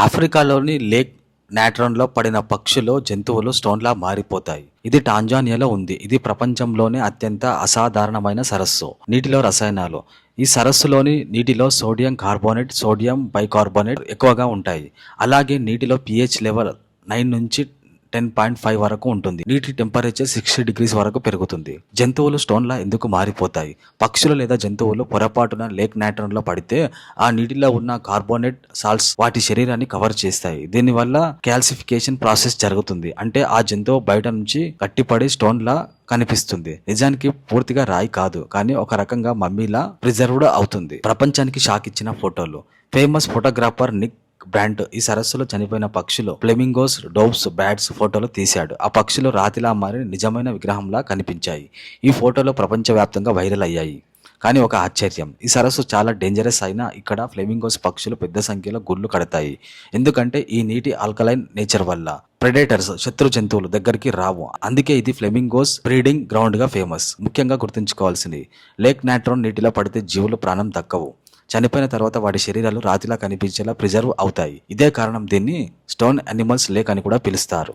ఆఫ్రికాలోని లేక్ నాట్రాన్లో పడిన పక్షులు జంతువులు స్టోన్లా మారిపోతాయి. ఇది టాంజానియాలో ఉంది. ఇది ప్రపంచంలోనే అత్యంత అసాధారణమైన సరస్సు. నీటిలో రసాయనాలు. ఈ సరస్సులోని నీటిలో సోడియం కార్బోనేట్ సోడియం బైకార్బోనేట్ ఎక్కువగా ఉంటాయి. అలాగే నీటిలో పిహెచ్ లెవెల్ నైన్ నుంచి టెన్ పాయింట్ ఫైవ్ వరకు ఉంటుంది. నీటి టెంపరేచర్ సిక్స్టీ డిగ్రీస్ వరకు పెరుగుతుంది. జంతువులు స్టోన్లా ఎందుకు మారిపోతాయి? పక్షులు లేదా జంతువులు పొరపాటున లేక్ నాట్రన్ పడితే ఆ నీటిలో ఉన్న కార్బోనేట్ సాల్ట్స్ వాటి శరీరాన్ని కవర్ చేస్తాయి. దీనివల్ల క్యాల్సిఫికేషన్ ప్రాసెస్ జరుగుతుంది. అంటే ఆ జంతువు బయట నుంచి గట్టిపడి స్టోన్లా కనిపిస్తుంది. నిజానికి పూర్తిగా రాయి కాదు కానీ ఒక రకంగా మమ్మీలా ప్రిజర్వ్డ్ అవుతుంది. ప్రపంచానికి షాక్ ఇచ్చిన ఫోటోలు. ఫేమస్ ఫోటోగ్రాఫర్ నిక్ బ్రాండ్ ఈ సరస్సులో చనిపోయిన పక్షులు ఫ్లెమింగోస్ డోవ్స్ బ్యాట్స్ ఫోటోలు తీశాడు. ఆ పక్షులు రాతిలా మారి నిజమైన విగ్రహంలా కనిపించాయి. ఈ ఫోటోలు ప్రపంచవ్యాప్తంగా వైరల్ అయ్యాయి. కానీ ఒక ఆశ్చర్యం ఈ సరస్సు చాలా డేంజరస్ అయినా ఇక్కడ ఫ్లెమింగోస్ పక్షులు పెద్ద సంఖ్యలో గుళ్ళు కడతాయి. ఎందుకంటే ఈ నీటి ఆల్కలైన్ నేచర్ వల్ల ప్రెడేటర్స్ శత్రు జంతువులు దగ్గరికి రావు. అందుకే ఇది ఫ్లెమింగోస్ బ్రీడింగ్ గ్రౌండ్గా ఫేమస్ ముఖ్యంగా గుర్తుంచుకోవాల్సింది లేక్ నాట్రోన్ నీటిలో పడితే జీవులు ప్రాణం దక్కవు. చనిపోయిన తర్వాత వాటి శరీరాలు రాతిలా కనిపించేలా ప్రిజర్వ్ అవుతాయి. ఇదే కారణం దీన్ని స్టోన్ అనిమల్స్ లేక్ అని కూడా పిలుస్తారు.